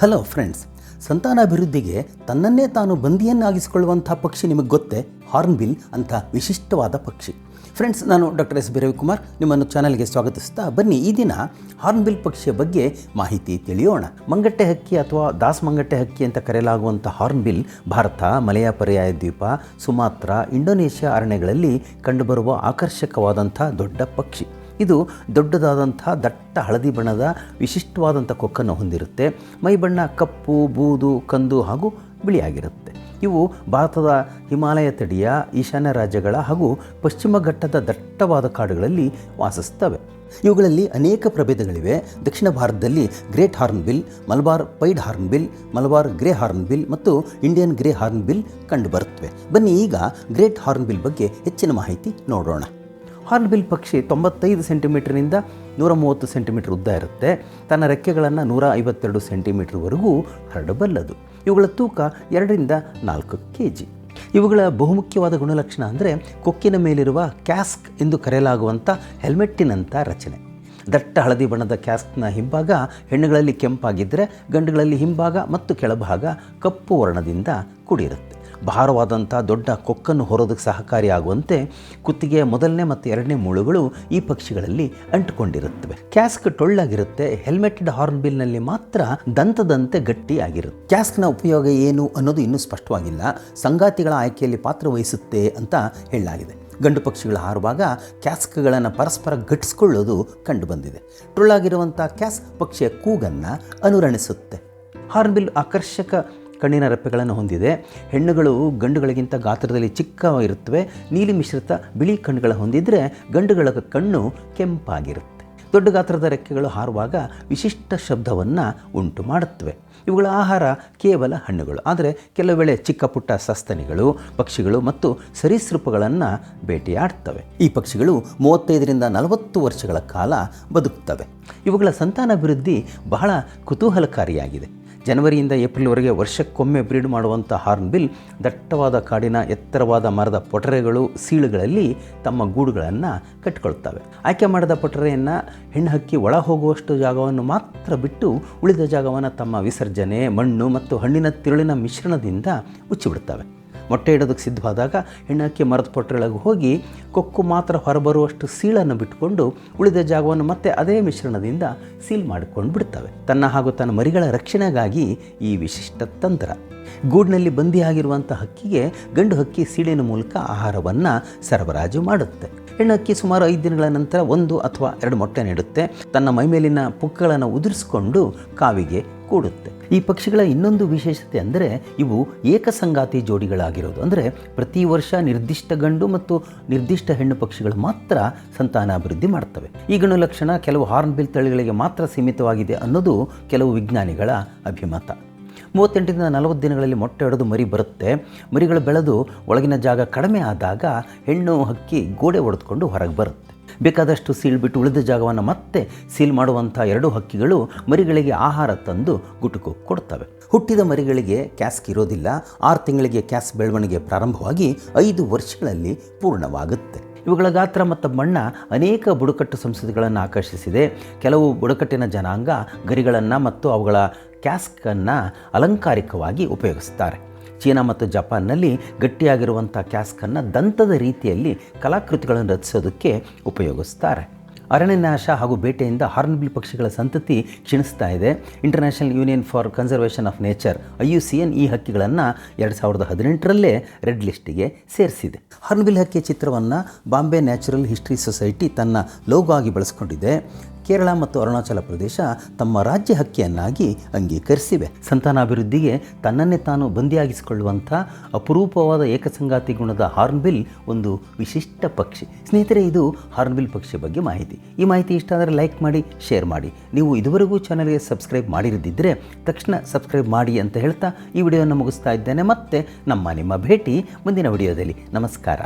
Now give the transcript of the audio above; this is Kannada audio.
ಹಲೋ ಫ್ರೆಂಡ್ಸ್, ಸಂತಾನಾಭಿವೃದ್ಧಿಗೆ ತನ್ನನ್ನೇ ತಾನು ಬಂದಿಯನ್ನಾಗಿಸಿಕೊಳ್ಳುವಂಥ ಪಕ್ಷಿ ನಿಮಗೆ ಗೊತ್ತೇ? ಹಾರ್ನ್ಬಿಲ್ ಅಂತ ವಿಶಿಷ್ಟವಾದ ಪಕ್ಷಿ. ಫ್ರೆಂಡ್ಸ್, ನಾನು ಡಾಕ್ಟರ್ ಎಸ್ ಬಿ ರವಿಕುಮಾರ್ ನಿಮ್ಮನ್ನು ಚಾನಲ್ಗೆ ಸ್ವಾಗತಿಸ್ತಾ ಬನ್ನಿ. ಈ ದಿನ ಹಾರ್ನ್ಬಿಲ್ ಪಕ್ಷಿಯ ಬಗ್ಗೆ ಮಾಹಿತಿ ತಿಳಿಯೋಣ. ಮಂಗಟ್ಟೆ ಹಕ್ಕಿ ಅಥವಾ ದಾಸ್ ಮಂಗಟ್ಟೆ ಹಕ್ಕಿ ಅಂತ ಕರೆಯಲಾಗುವಂಥ ಹಾರ್ನ್ಬಿಲ್ ಭಾರತ, ಮಲಯ ಪರ್ಯಾಯ ದ್ವೀಪ, ಸುಮಾತ್ರ, ಇಂಡೋನೇಷ್ಯಾ ಅರಣ್ಯಗಳಲ್ಲಿ ಕಂಡುಬರುವ ಆಕರ್ಷಕವಾದಂಥ ದೊಡ್ಡ ಪಕ್ಷಿ. ಇದು ದೊಡ್ಡದಾದಂಥ ದಟ್ಟ ಹಳದಿ ಬಣ್ಣದ ವಿಶಿಷ್ಟವಾದಂಥ ಕೊಕ್ಕನ್ನು ಹೊಂದಿರುತ್ತೆ. ಮೈ ಬಣ್ಣ ಕಪ್ಪು, ಬೂದು, ಕಂದು ಹಾಗೂ ಬಿಳಿಯಾಗಿರುತ್ತೆ. ಇವು ಭಾರತದ ಹಿಮಾಲಯ ತಡಿಯ, ಈಶಾನ್ಯ ರಾಜ್ಯಗಳ ಹಾಗೂ ಪಶ್ಚಿಮ ಘಟ್ಟದ ದಟ್ಟವಾದ ಕಾಡುಗಳಲ್ಲಿ ವಾಸಿಸ್ತವೆ ಇವುಗಳಲ್ಲಿ ಅನೇಕ ಪ್ರಭೇದಗಳಿವೆ. ದಕ್ಷಿಣ ಭಾರತದಲ್ಲಿ great hornbill, Malabar pied hornbill, Malabar grey hornbill ಮತ್ತು ಇಂಡಿಯನ್ ಗ್ರೇ ಹಾರ್ನ್ಬಿಲ್ ಕಂಡುಬರುತ್ತವೆ. ಬನ್ನಿ ಈಗ ಗ್ರೇಟ್ ಹಾರ್ನ್ಬಿಲ್ ಬಗ್ಗೆ ಹೆಚ್ಚಿನ ಮಾಹಿತಿ ನೋಡೋಣ. ಹಾರ್ನ್ಬಿಲ್ ಪಕ್ಷಿ ತೊಂಬತ್ತೈದು ಸೆಂಟಿಮೀಟರ್ನಿಂದ ನೂರ ಮೂವತ್ತು ಸೆಂಟಿಮೀಟರ್ ಉದ್ದ ಇರುತ್ತೆ. ತನ್ನ ರೆಕ್ಕೆಗಳನ್ನು ನೂರ ಐವತ್ತೆರಡು ಸೆಂಟಿಮೀಟರ್ವರೆಗೂ ಹರಡಬಲ್ಲದು. ಇವುಗಳ ತೂಕ ಎರಡರಿಂದ ನಾಲ್ಕು ಕೆ ಜಿ ಇವುಗಳ ಬಹುಮುಖ್ಯವಾದ ಗುಣಲಕ್ಷಣ ಅಂದರೆ ಕೊಕ್ಕಿನ ಮೇಲಿರುವ ಕ್ಯಾಸ್ಕ್ ಎಂದು ಕರೆಯಲಾಗುವಂಥ ಹೆಲ್ಮೆಟ್ಟಿನಂಥ ರಚನೆ. ದಟ್ಟ ಹಳದಿ ಬಣ್ಣದ ಕ್ಯಾಸ್ಕ್ನ ಹಿಂಭಾಗ ಹೆಣ್ಣುಗಳಲ್ಲಿ ಕೆಂಪಾಗಿದ್ದರೆ ಗಂಡುಗಳಲ್ಲಿ ಹಿಂಭಾಗ ಮತ್ತು ಕೆಳಭಾಗ ಕಪ್ಪು ವರ್ಣದಿಂದ ಕೂಡಿರುತ್ತೆ. ಭಾರವಾದಂಥ ದೊಡ್ಡ ಕೊಕ್ಕನ್ನು ಹೊರೋದಕ್ಕೆ ಸಹಕಾರಿಯಾಗುವಂತೆ ಕುತ್ತಿಗೆಯ ಮೊದಲನೇ ಮತ್ತು ಎರಡನೇ ಮುಳುಗಳು ಈ ಪಕ್ಷಿಗಳಲ್ಲಿ ಅಂಟುಕೊಂಡಿರುತ್ತವೆ. ಕ್ಯಾಸ್ಕ್ ಟೊಳ್ಳಾಗಿರುತ್ತೆ, ಹೆಲ್ಮೆಟೆಡ್ ಹಾರ್ನ್ಬಿಲ್ನಲ್ಲಿ ಮಾತ್ರ ದಂತದಂತೆ ಗಟ್ಟಿಯಾಗಿರುತ್ತೆ. ಕ್ಯಾಸ್ಕ್ನ ಉಪಯೋಗ ಏನು ಅನ್ನೋದು ಇನ್ನೂ ಸ್ಪಷ್ಟವಾಗಿಲ್ಲ. ಸಂಗಾತಿಗಳ ಆಯ್ಕೆಯಲ್ಲಿ ಪಾತ್ರ ವಹಿಸುತ್ತೆ ಅಂತ ಹೇಳಲಾಗಿದೆ. ಗಂಡು ಪಕ್ಷಿಗಳು ಹಾರುವಾಗ ಕ್ಯಾಸ್ಕ್ಗಳನ್ನು ಪರಸ್ಪರ ಘಟಿಸ್ಕೊಳ್ಳೋದು ಕಂಡುಬಂದಿದೆ. ಟೊಳ್ಳಾಗಿರುವಂಥ ಕ್ಯಾಸ್ಕ್ ಪಕ್ಷಿಯ ಕೂಗನ್ನು ಅನುರಣಿಸುತ್ತೆ. ಹಾರ್ನ್ಬಿಲ್ ಆಕರ್ಷಕ ಕಣ್ಣಿನ ರೆಪ್ಪೆಗಳನ್ನು ಹೊಂದಿದೆ. ಹೆಣ್ಣುಗಳು ಗಂಡುಗಳಿಗಿಂತ ಗಾತ್ರದಲ್ಲಿ ಚಿಕ್ಕ ಇರುತ್ತವೆ ನೀಲಿ ಮಿಶ್ರಿತ ಬಿಳಿ ಕಣ್ಣುಗಳ ಹೊಂದಿದರೆ ಗಂಡುಗಳ ಕಣ್ಣು ಕೆಂಪಾಗಿರುತ್ತೆ. ದೊಡ್ಡ ಗಾತ್ರದ ರೆಕ್ಕೆಗಳು ಹಾರುವಾಗ ವಿಶಿಷ್ಟ ಶಬ್ದವನ್ನು ಉಂಟು ಮಾಡುತ್ತವೆ. ಇವುಗಳ ಆಹಾರ ಕೇವಲ ಹಣ್ಣುಗಳು. ಆದರೆ ಕೆಲವು ವೇಳೆ ಚಿಕ್ಕ ಪುಟ್ಟ ಸಸ್ತನಿಗಳು, ಪಕ್ಷಿಗಳು ಮತ್ತು ಸರೀಸೃಪಗಳನ್ನು ಭೇಟಿಯಾಡ್ತವೆ ಈ ಪಕ್ಷಿಗಳು ಮೂವತ್ತೈದರಿಂದ ನಲವತ್ತು ವರ್ಷಗಳ ಕಾಲ ಬದುಕುತ್ತವೆ ಇವುಗಳ ಸಂತಾನಾಭಿವೃದ್ಧಿ ಬಹಳ ಕುತೂಹಲಕಾರಿಯಾಗಿದೆ. ಜನವರಿಯಿಂದ ಏಪ್ರಿಲ್ವರೆಗೆ ವರ್ಷಕ್ಕೊಮ್ಮೆ ಬ್ರೀಡ್ ಮಾಡುವಂಥ ಹಾರ್ನ್ಬಿಲ್ ದಟ್ಟವಾದ ಕಾಡಿನ ಎತ್ತರವಾದ ಮರದ ಪೊಟರೆಗಳು ಸೀಳುಗಳಲ್ಲಿ ತಮ್ಮ ಗೂಡುಗಳನ್ನು ಕಟ್ಟಿಕೊಳ್ತವೆ ಆಯ್ಕೆ ಮಾಡಿದ ಪೊಟರೆಯನ್ನು ಹೆಣ್ಣು ಹಕ್ಕಿ ಒಳ ಹೋಗುವಷ್ಟು ಜಾಗವನ್ನು ಮಾತ್ರ ಬಿಟ್ಟು ಉಳಿದ ಜಾಗವನ್ನು ತಮ್ಮ ವಿಸರ್ಜನೆ, ಮಣ್ಣು ಮತ್ತು ಹಣ್ಣಿನ ತಿರುಳಿನ ಮಿಶ್ರಣದಿಂದ ಮುಚ್ಚಿಬಿಡ್ತವೆ ಮೊಟ್ಟೆ ಇಡೋದಕ್ಕೆ ಸಿದ್ಧವಾದಾಗ ಹೆಣ್ಣಕ್ಕೆ ಮರದ ಪೊಟ್ಟರೊಳಗೆ ಹೋಗಿ ಕೊಕ್ಕು ಮಾತ್ರ ಹೊರಬರುವಷ್ಟು ಸೀಳನ್ನು ಬಿಟ್ಟುಕೊಂಡು ಉಳಿದ ಜಾಗವನ್ನು ಮತ್ತೆ ಅದೇ ಮಿಶ್ರಣದಿಂದ ಸೀಲ್ ಮಾಡಿಕೊಂಡು ಬಿಡ್ತವೆ. ತನ್ನ ಹಾಗೂ ತನ್ನ ಮರಿಗಳ ರಕ್ಷಣೆಗಾಗಿ ಈ ವಿಶಿಷ್ಟ ತಂತ್ರ. ಗೂಡಿನಲ್ಲಿ ಬಂದಿಯಾಗಿರುವಂಥ ಹಕ್ಕಿಗೆ ಗಂಡು ಹಕ್ಕಿ ಸೀಳಿನ ಮೂಲಕ ಆಹಾರವನ್ನು ಸರಬರಾಜು ಮಾಡುತ್ತೆ. ಹೆಣ್ಣಕ್ಕಿ ಸುಮಾರು ಐದು ದಿನಗಳ ನಂತರ ಒಂದು ಅಥವಾ ಎರಡು ಮೊಟ್ಟೆ ನೀಡುತ್ತೆ. ತನ್ನ ಮೈಮೇಲಿನ ಪುಕ್ಕಗಳನ್ನು ಉದುರಿಸಿಕೊಂಡು ಕಾವಿಗೆ ಕೂಡುತ್ತೆ. ಈ ಪಕ್ಷಿಗಳ ಇನ್ನೊಂದು ವಿಶೇಷತೆ ಅಂದರೆ ಇವು ಏಕಸಂಗಾತಿ ಜೋಡಿಗಳಾಗಿರೋದು. ಅಂದರೆ ಪ್ರತಿ ವರ್ಷ ನಿರ್ದಿಷ್ಟ ಗಂಡು ಮತ್ತು ನಿರ್ದಿಷ್ಟ ಹೆಣ್ಣು ಪಕ್ಷಿಗಳು ಮಾತ್ರ ಸಂತಾನಾಭಿವೃದ್ಧಿ ಮಾಡ್ತವೆ. ಈ ಗುಣಲಕ್ಷಣ ಲಕ್ಷಣ ಕೆಲವು ಹಾರ್ನ್ಬಿಲ್ ತಳಿಗಳಿಗೆ ಮಾತ್ರ ಸೀಮಿತವಾಗಿದೆ ಅನ್ನೋದು ಕೆಲವು ವಿಜ್ಞಾನಿಗಳ ಅಭಿಮತ. ಮೂವತ್ತೆಂಟರಿಂದ ನಲವತ್ತು ದಿನಗಳಲ್ಲಿ ಮೊಟ್ಟೆ ಹೊಡೆದು ಮರಿ ಬರುತ್ತೆ. ಮರಿಗಳು ಬೆಳೆದು ಒಳಗಿನ ಜಾಗ ಕಡಿಮೆ ಆದಾಗ ಹೆಣ್ಣು ಹಕ್ಕಿ ಗೋಡೆ ಒಡೆದುಕೊಂಡು ಹೊರಗೆ ಬರುತ್ತೆ. ಬೇಕಾದಷ್ಟು ಸೀಲ್ ಬಿಟ್ಟು ಉಳಿದ ಜಾಗವನ್ನು ಮತ್ತೆ ಸೀಲ್ ಮಾಡುವಂಥ ಎರಡು ಹಕ್ಕಿಗಳು ಮರಿಗಳಿಗೆ ಆಹಾರ ತಂದು ಗುಟುಕು ಕೊಡ್ತವೆ. ಹುಟ್ಟಿದ ಮರಿಗಳಿಗೆ ಕ್ಯಾಸ್ಕ್ ಇರೋದಿಲ್ಲ. ಆರು ತಿಂಗಳಿಗೆ ಕ್ಯಾಸ್ ಬೆಳವಣಿಗೆ ಪ್ರಾರಂಭವಾಗಿ ಐದು ವರ್ಷಗಳಲ್ಲಿ ಪೂರ್ಣವಾಗುತ್ತೆ. ಇವುಗಳ ಗಾತ್ರ ಮತ್ತು ಬಣ್ಣ ಅನೇಕ ಬುಡಕಟ್ಟು ಸಂಸ್ಕೃತಿಗಳನ್ನು ಆಕರ್ಷಿಸಿದೆ. ಕೆಲವು ಬುಡಕಟ್ಟಿನ ಜನಾಂಗ ಗರಿಗಳನ್ನು ಮತ್ತು ಅವುಗಳ ಕ್ಯಾಸ್ಕನ್ನು ಅಲಂಕಾರಿಕವಾಗಿ ಉಪಯೋಗಿಸ್ತಾರೆ. ಚೀನಾ ಮತ್ತು ಜಪಾನ್ನಲ್ಲಿ ಗಟ್ಟಿಯಾಗಿರುವಂಥ ಕ್ಯಾಸ್ಕನ್ನು ದಂತದ ರೀತಿಯಲ್ಲಿ ಕಲಾಕೃತಿಗಳನ್ನು ರಚಿಸೋದಕ್ಕೆ ಉಪಯೋಗಿಸ್ತಾರೆ. ಅರಣ್ಯನಾಶ ಹಾಗೂ ಬೇಟೆಯಿಂದ ಹಾರ್ನ್ಬಿಲ್ ಪಕ್ಷಿಗಳ ಸಂತತಿ ಕ್ಷೀಣಿಸ್ತಾ ಇದೆ. International union for conservation of nature I U C N ಈ ಹಕ್ಕಿಗಳನ್ನು ಎರಡು ಸಾವಿರದ ಹದಿನೆಂಟರಲ್ಲೇ ರೆಡ್ ಲಿಸ್ಟಿಗೆ ಸೇರಿಸಿದೆ. ಹಾರ್ನ್ಬಿಲ್ ಹಕ್ಕಿಯ ಚಿತ್ರವನ್ನು ಬಾಂಬೆ ನ್ಯಾಚುರಲ್ ಹಿಸ್ಟ್ರಿ ಸೊಸೈಟಿ ತನ್ನ ಲೋಗೋ ಆಗಿ ಬಳಸ್ಕೊಂಡಿದೆ. ಕೇರಳ ಮತ್ತು ಅರುಣಾಚಲ ಪ್ರದೇಶ ತಮ್ಮ ರಾಜ್ಯ ಹಕ್ಕಿಯನ್ನಾಗಿ ಅಂಗೀಕರಿಸಿವೆ. ಸಂತಾನಾಭಿವೃದ್ಧಿಗೆ ತನ್ನನ್ನೇ ತಾನು ಬಂದಿಯಾಗಿಸಿಕೊಳ್ಳುವಂಥ ಅಪರೂಪವಾದ ಏಕಸಂಗಾತಿ ಗುಣದ ಹಾರ್ನ್ಬಿಲ್ ಒಂದು ವಿಶಿಷ್ಟ ಪಕ್ಷಿ. ಸ್ನೇಹಿತರೆ, ಇದು ಹಾರ್ನ್ಬಿಲ್ ಪಕ್ಷಿ ಬಗ್ಗೆ ಮಾಹಿತಿ. ಈ ಮಾಹಿತಿ ಇಷ್ಟ ಆದರೆ ಲೈಕ್ ಮಾಡಿ, ಶೇರ್ ಮಾಡಿ. ನೀವು ಇದುವರೆಗೂ ಚಾನಲ್ಗೆ ಸಬ್ಸ್ಕ್ರೈಬ್ ಮಾಡಿರದಿದ್ದರೆ ತಕ್ಷಣ ಸಬ್ಸ್ಕ್ರೈಬ್ ಮಾಡಿ ಅಂತ ಹೇಳ್ತಾ ಈ ವಿಡಿಯೋವನ್ನು ಮುಗಿಸ್ತಾ ಇದ್ದೇನೆ. ಮತ್ತೆ ನಮ್ಮ ನಿಮ್ಮ ಭೇಟಿ ಮುಂದಿನ ವಿಡಿಯೋದಲ್ಲಿ. ನಮಸ್ಕಾರ.